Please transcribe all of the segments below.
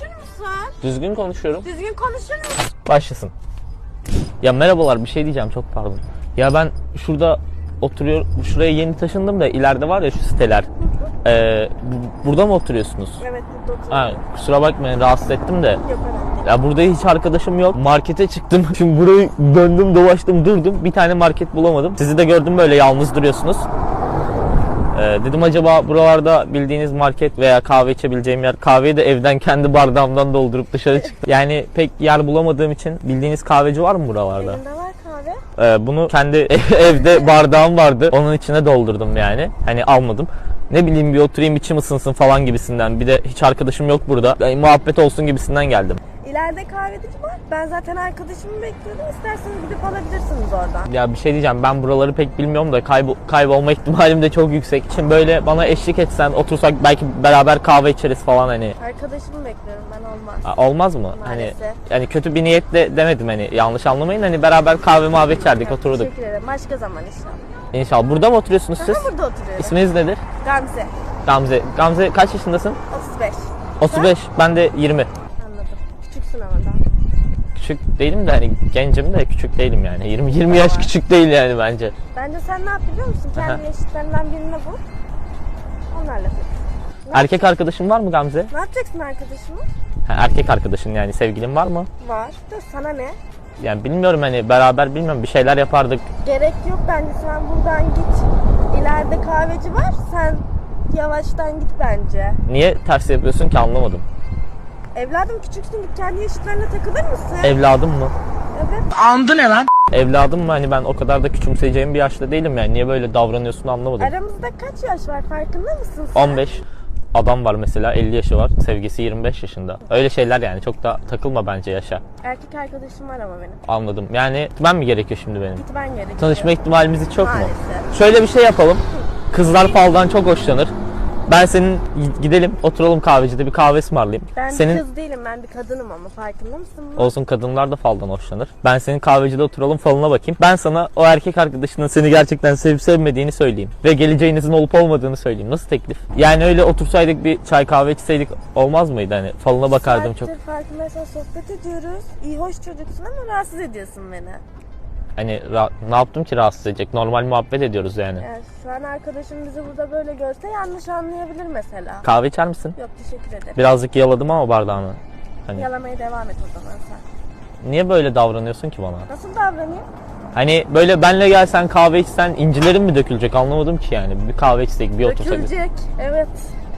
konuşur musun? Düzgün konuşuyorum. Düzgün konuşur musun? Başlasın. Ya merhabalar bir şey diyeceğim çok pardon. Ya ben şurada oturuyor, şuraya yeni taşındım da ileride var ya şu siteler. Ee, bu- burada mı oturuyorsunuz? Evet burada oturuyorum. Ha, kusura bakmayın rahatsız ettim de. Yok. Ya burada hiç arkadaşım yok. Markete çıktım. Şimdi burayı döndüm dolaştım durdum. Bir tane market bulamadım. Sizi de gördüm böyle yalnız duruyorsunuz. Ee, dedim acaba buralarda bildiğiniz market veya kahve içebileceğim yer. Kahveyi de evden kendi bardağımdan doldurup dışarı çıktım. Yani pek yer bulamadığım için bildiğiniz kahveci var mı buralarda? Elinde var kahve. Ee, bunu kendi evde bardağım vardı. Onun içine doldurdum yani. Hani almadım. Ne bileyim bir oturayım içim ısınsın falan gibisinden. Bir de hiç arkadaşım yok burada. Yani muhabbet olsun gibisinden geldim. İleride kahveci var. Ben zaten arkadaşımı bekliyordum. İsterseniz gidip alabilirsiniz oradan. Ya bir şey diyeceğim ben buraları pek bilmiyorum da kaybol kaybolma ihtimalim de çok yüksek. Şimdi böyle bana eşlik etsen otursak belki beraber kahve içeriz falan hani. Arkadaşımı bekliyorum ben olmaz. Ha, Olmaz mı? Hani Maalesef. yani kötü bir niyetle demedim hani yanlış anlamayın. Hani beraber kahve mavi içerdik otururduk. Teşekkür ederim. Başka zaman inşallah. İnşallah. Burada mı oturuyorsunuz siz? Burada oturuyorum. İsminiz nedir? Gamze. Gamze. Gamze kaç yaşındasın? 35. 35. Ben de 20. Küçük değilim de hani gencim de küçük değilim yani. 20 20 yaş küçük değil yani bence. Bence sen ne yap biliyor musun? Kendi yaşıtlarından birini bul. Onlarla takıl. Erkek arkadaşın var mı Gamze? Ne yapacaksın arkadaşımı? Ha, erkek arkadaşın yani sevgilin var mı? Var. Da sana ne? Yani bilmiyorum hani beraber bilmiyorum bir şeyler yapardık. Gerek yok bence sen buradan git. İleride kahveci var. Sen yavaştan git bence. Niye ters yapıyorsun ki anlamadım. Evladım küçüksün git kendi yaşıtlarına takılır mısın? Evladım mı? evet. Andı ne lan? Evladım mı hani ben o kadar da küçümseyeceğim bir yaşta değilim yani. Niye böyle davranıyorsun anlamadım. Aramızda kaç yaş var farkında mısın sen? 15 adam var mesela 50 yaşı var. Sevgisi 25 yaşında. Öyle şeyler yani çok da takılma bence yaşa. Erkek arkadaşım var ama benim. Anladım. Yani ben mi gerekiyor şimdi benim? Gitmen gerekiyor. Tanışma ihtimalimiz hiç çok mu? Maalesef. Şöyle bir şey yapalım. Kızlar faldan çok hoşlanır. Ben senin gidelim oturalım kahvecide bir kahve ısmarlayayım. Ben senin bir kız değilim ben bir kadınım ama farkında mısın? bunun? olsun kadınlar da faldan hoşlanır. Ben senin kahvecide oturalım falına bakayım. Ben sana o erkek arkadaşının seni gerçekten sevip sevmediğini söyleyeyim. Ve geleceğinizin olup olmadığını söyleyeyim. Nasıl teklif? Yani öyle otursaydık bir çay kahve içseydik olmaz mıydı? Hani falına bakardım çok. Saattir farkındaysan sohbet ediyoruz. İyi hoş çocuksun ama rahatsız ediyorsun beni. Hani ne yaptım ki rahatsız edecek? Normal muhabbet ediyoruz yani. Yani şu an arkadaşım bizi burada böyle görse yanlış anlayabilir mesela. Kahve içer misin? Yok teşekkür ederim. Birazcık yaladım ama bardağını. Hani Yalamaya devam et o zaman sen. niye böyle davranıyorsun ki bana? Nasıl davranayım? Hani böyle benle gelsen kahve içsen incilerin mi dökülecek anlamadım ki yani. Bir kahve içsek bir otursak. Dökülecek. Evet.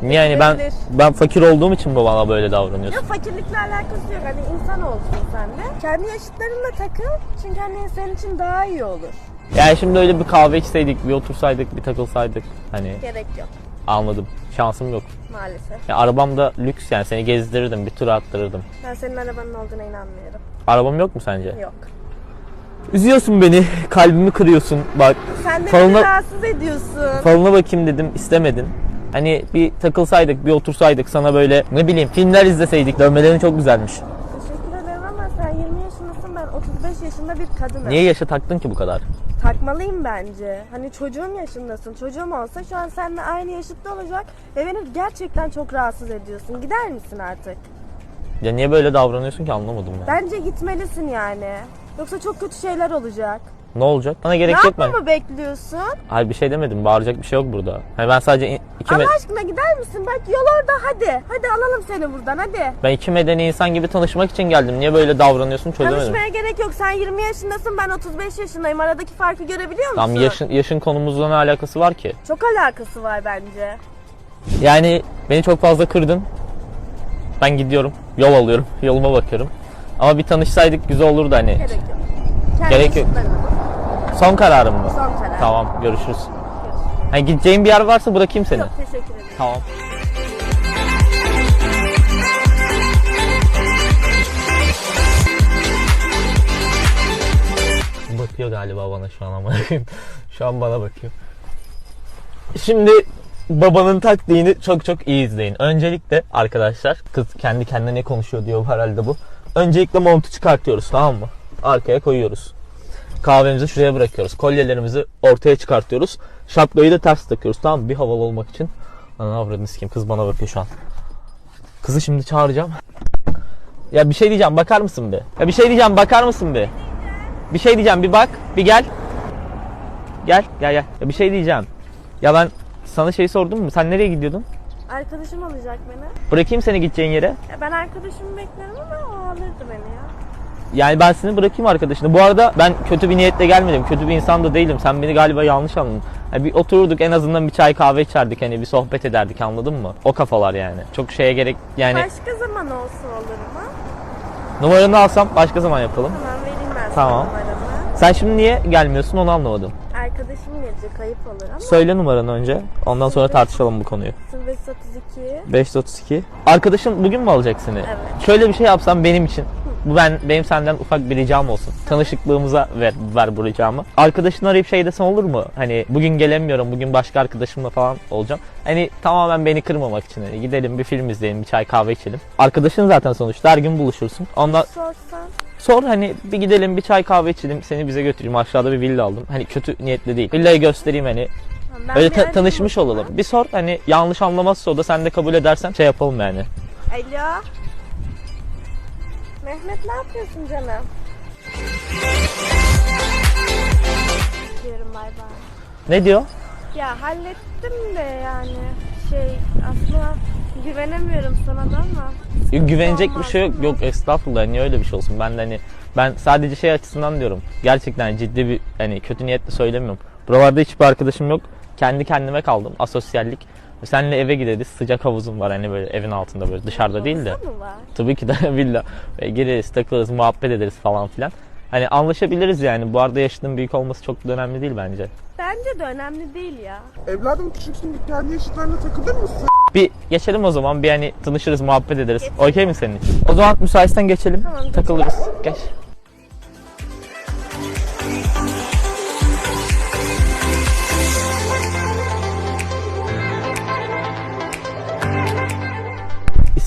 Niye yani ben ben fakir olduğum için mi bana böyle davranıyorsun? Yok fakirlikle alakası yok. Hani insan olsun sen de. Kendi yaşıtlarınla takıl. Çünkü hani senin için daha iyi olur. Yani şimdi öyle bir kahve içseydik, bir otursaydık, bir takılsaydık. Hani Gerek yok anladım. Şansım yok. maalesef. Ya arabam da lüks yani seni gezdirirdim, bir tur attırırdım. Ben senin arabanın olduğuna inanmıyorum. Arabam yok mu sence? Yok. Üzüyorsun beni, kalbimi kırıyorsun. Bak Sen de Falına- beni rahatsız ediyorsun. falına bakayım dedim, istemedin. Hani bir takılsaydık, bir otursaydık sana böyle ne bileyim filmler izleseydik. Dövmelerin çok güzelmiş. Teşekkür ederim ama sen 20 yaşındasın ben 35 yaşında bir kadınım. Niye yaşa taktın ki bu kadar? Takmalıyım bence. Hani çocuğum yaşındasın. Çocuğum olsa şu an seninle aynı yaşıtta olacak ve beni gerçekten çok rahatsız ediyorsun. Gider misin artık? Ya niye böyle davranıyorsun ki anlamadım ya. Bence gitmelisin yani. Yoksa çok kötü şeyler olacak. Ne olacak? Bana gerek ne yok ben. yapmamı bekliyorsun? Hayır bir şey demedim. Bağıracak bir şey yok burada. Hani ben sadece iki, me- Allah aşkına gider misin? Bak yol orada hadi. Hadi alalım seni buradan hadi. ben iki medeni insan gibi tanışmak için geldim. Niye böyle davranıyorsun çözemedim. Tanışmaya gerek yok. Sen 20 yaşındasın ben 35 yaşındayım. Aradaki farkı görebiliyor musun? Tamam yaşın, yaşın konumuzla ne alakası var ki? Çok alakası var bence. Yani beni çok fazla kırdın. Ben gidiyorum. Yol alıyorum. Yoluma bakıyorum. Ama bir tanışsaydık güzel olurdu hani. Gerek yok. Kendi Gerek yok. bak. Son kararım mı? Son karar. Tamam görüşürüz. Hani gideceğin bir yer varsa bırakayım seni. Çok teşekkür ederim. Tamam. Bakıyor galiba bana şu an ama. şu an bana bakıyor. Şimdi babanın taktiğini çok çok iyi izleyin. Öncelikle arkadaşlar kız kendi kendine ne konuşuyor diyor herhalde bu. Öncelikle montu çıkartıyoruz tamam mı? Arkaya koyuyoruz. Kahvemizi şuraya bırakıyoruz. Kolyelerimizi ortaya çıkartıyoruz. Şapkayı da ters takıyoruz tamam mı? Bir havalı olmak için. Ana avradını sikeyim kız bana bakıyor şu an. Kızı şimdi çağıracağım. Ya bir şey diyeceğim bakar mısın bir? Ya bir şey diyeceğim bakar mısın bir? Bir şey diyeceğim bir bak bir gel. Gel gel gel. Ya bir şey diyeceğim. Ya ben sana şey sordum mu? Sen nereye gidiyordun? Arkadaşım alacak beni. Bırakayım seni gideceğin yere. Ya ben arkadaşımı beklerim ama o alırdı beni ya. Yani ben seni bırakayım arkadaşını. Bu arada ben kötü bir niyetle gelmedim. Kötü bir insan da değilim. Sen beni galiba yanlış anladın. Yani bir otururduk en azından bir çay kahve içerdik. Hani bir sohbet ederdik anladın mı? O kafalar yani. Çok şeye gerek yani Başka zaman olsun olur mu? numaranı alsam başka zaman yapalım. Tamam vereyim ben Tamam. sana numaramı. Sen şimdi niye gelmiyorsun onu anlamadım. Arkadaşım gelecek ayıp olur ama. Söyle numaranı önce. Ondan sonra tartışalım bu konuyu. 0532 532. Arkadaşın bugün mü alacak seni? Evet. Şöyle bir şey yapsam benim için. Bu ben benim senden ufak bir ricam olsun. Tanışıklığımıza ver, ver bu ricamı. Arkadaşını arayıp şey desen olur mu? Hani bugün gelemiyorum, bugün başka arkadaşımla falan olacağım. Hani tamamen beni kırmamak için. Hani gidelim bir film izleyelim, bir çay kahve içelim. Arkadaşın zaten sonuçta her gün buluşursun. Ondan sorsan. sor hani bir gidelim bir çay kahve içelim. Seni bize götüreyim. Aşağıda bir villa aldım. Hani kötü niyetli değil. Villayı göstereyim hani. Ben Öyle ta- tanışmış olalım. Bir sor hani yanlış anlamazsa o da sen de kabul edersen şey yapalım yani. Alo. Mehmet ne yapıyorsun canım? Diyorum bay bay. Ne diyor? Ya hallettim de yani şey aslında güvenemiyorum sana da ama. Yok, güvenecek bir şey yok. Yok estağfurullah niye öyle bir şey olsun. Ben de hani ben sadece şey açısından diyorum. Gerçekten ciddi bir hani kötü niyetle söylemiyorum. Buralarda hiçbir arkadaşım yok. Kendi kendime kaldım. Asosyallik. Seninle eve gideriz. Sıcak havuzum var hani böyle evin altında böyle dışarıda değil de. Havuza mı var? Tabii ki de villa. Ve gireriz, takılırız, muhabbet ederiz falan filan. Hani anlaşabiliriz yani. Bu arada yaşının büyük olması çok da önemli değil bence. Bence de önemli değil ya. Evladım küçüksün kendi yaşıtlarına takılır mısın? Bir geçelim o zaman. Bir hani tanışırız, muhabbet ederiz. Okey mi senin için? O zaman müsaitsen geçelim. Tamam, geçelim. Takılırız. Geç.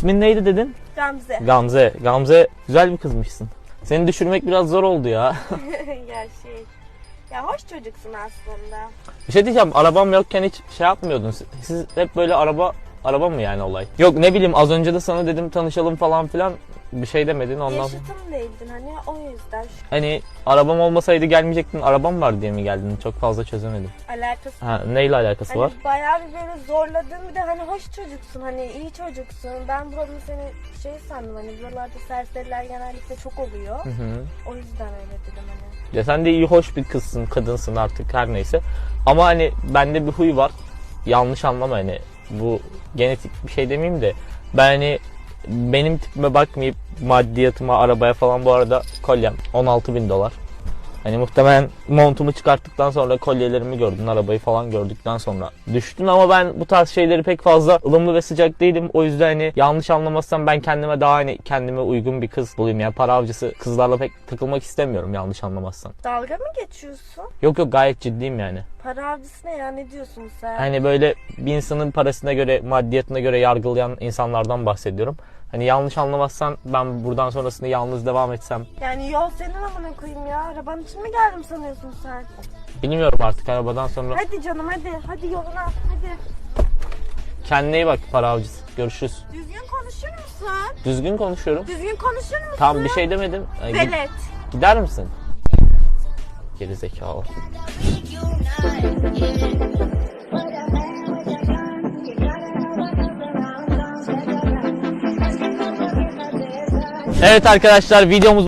İsmin neydi dedin? Gamze. Gamze. Gamze güzel bir kızmışsın. Seni düşürmek biraz zor oldu ya. ya şey. Ya hoş çocuksun aslında. Bir şey diyeceğim araban yokken hiç şey yapmıyordun. Siz hep böyle araba araba mı yani olay? Yok ne bileyim az önce de sana dedim tanışalım falan filan bir şey demedin ondan sonra. Yaşıtım değildin hani o yüzden Hani arabam olmasaydı gelmeyecektin arabam var diye mi geldin? Çok fazla çözemedim. alakası Ha, neyle alakası Hani var? bayağı bir böyle zorladın bir de hani hoş çocuksun hani iyi çocuksun. Ben buranın seni şey sandım hani buralarda serseriler genellikle çok oluyor. Hı hı. O yüzden öyle dedim hani. Ya sen de iyi hoş bir kızsın, kadınsın artık her neyse. Ama hani bende bir huy var. Yanlış anlama hani bu genetik bir şey demeyeyim de ben hani benim tipime bakmayıp maddiyatıma, arabaya falan bu arada kolyem 16 bin dolar. Hani muhtemelen montumu çıkarttıktan sonra kolyelerimi gördün, arabayı falan gördükten sonra düştün ama ben bu tarz şeyleri pek fazla ılımlı ve sıcak değilim. O yüzden hani yanlış anlamazsam ben kendime daha hani kendime uygun bir kız bulayım. Yani para avcısı kızlarla pek takılmak istemiyorum yanlış anlamazsan. Dalga mı geçiyorsun? Yok yok gayet ciddiyim yani. Para avcısı ne ya ne diyorsun sen? Hani böyle bir insanın parasına göre, maddiyatına göre yargılayan insanlardan bahsediyorum. Hani yanlış anlamazsan ben buradan sonrasında yalnız devam etsem Yani yol senin amına koyayım ya. Arabanın için mi geldim sanıyorsun sen? bilmiyorum artık arabadan sonra. Hadi canım hadi. Hadi yoluna hadi. Kendine iyi bak para avcısı. Görüşürüz. Düzgün konuşur musun? Düzgün konuşuyorum. Düzgün konuşur musun? Tam bir şey demedim. Ee, gid- Velet. gider misin? Geri zekalı. Evet arkadaşlar videomuz